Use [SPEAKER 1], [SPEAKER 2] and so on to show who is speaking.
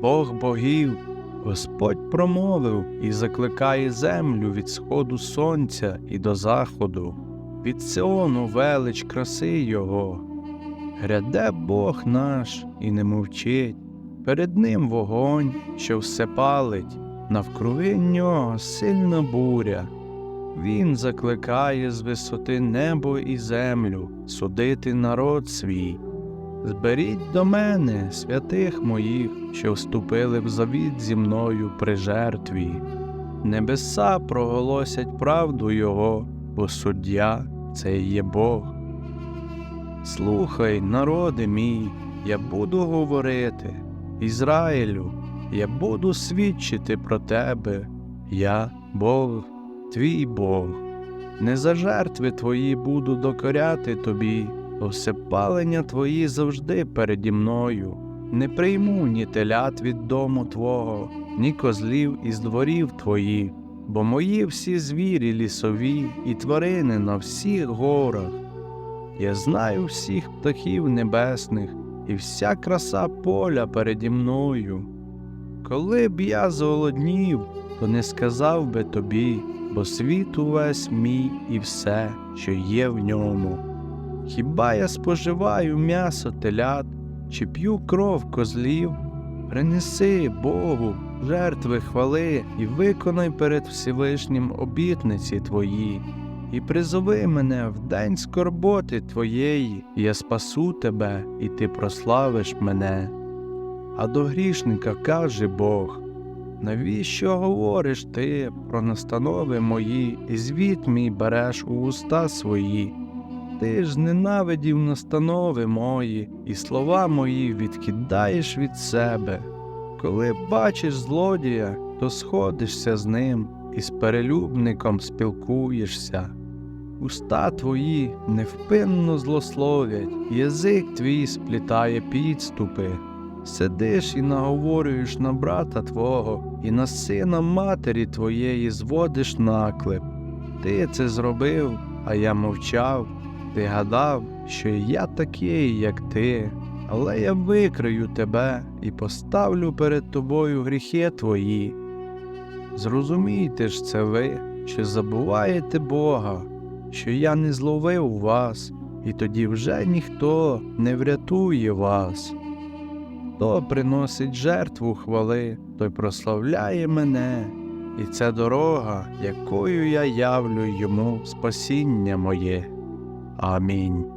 [SPEAKER 1] Бог богів, Господь промовив і закликає землю від сходу сонця і до заходу, від Сиону велич краси Його. Гряде Бог наш і не мовчить, перед ним вогонь, що все палить, навкруги нього сильна буря. Він закликає з висоти небо і землю судити народ свій. Зберіть до мене святих моїх, що вступили в завіт зі мною при жертві. Небеса проголосять правду Його, бо суддя це є Бог. Слухай, народи мій, я буду говорити, Ізраїлю, я буду свідчити про тебе, я Бог, твій Бог. Не за жертви твої буду докоряти тобі, то всепалення твої завжди переді мною. Не прийму ні телят від дому твого, ні козлів із дворів твоїх, бо мої всі звірі лісові і тварини на всіх горах. Я знаю всіх птахів небесних і вся краса поля переді мною. Коли б я зголоднів, то не сказав би тобі, бо світ увесь мій і все, що є в ньому. Хіба я споживаю м'ясо телят чи п'ю кров козлів? Принеси Богу жертви хвали і виконай перед Всевишнім обітниці твої, і призови мене в день скорботи твоєї, і я спасу тебе, і ти прославиш мене. А до грішника каже Бог, навіщо говориш ти про настанови мої, і звіт мій береш у уста свої? Ти ж ненавидів настанови мої, і слова мої відкидаєш від себе. Коли бачиш злодія, то сходишся з ним і з перелюбником спілкуєшся. Уста твої невпинно злословять, язик твій сплітає підступи. Сидиш і наговорюєш на брата твого, і на сина матері твоєї зводиш наклеп. Ти це зробив, а я мовчав. Ти гадав, що я такий, як ти, але я викрию тебе і поставлю перед тобою гріхи твої. Зрозумійте ж це ви, що забуваєте Бога, що я не зловив вас, і тоді вже ніхто не врятує вас. Хто приносить жертву хвали, той прославляє мене, і це дорога, якою я явлю йому спасіння моє. I mean.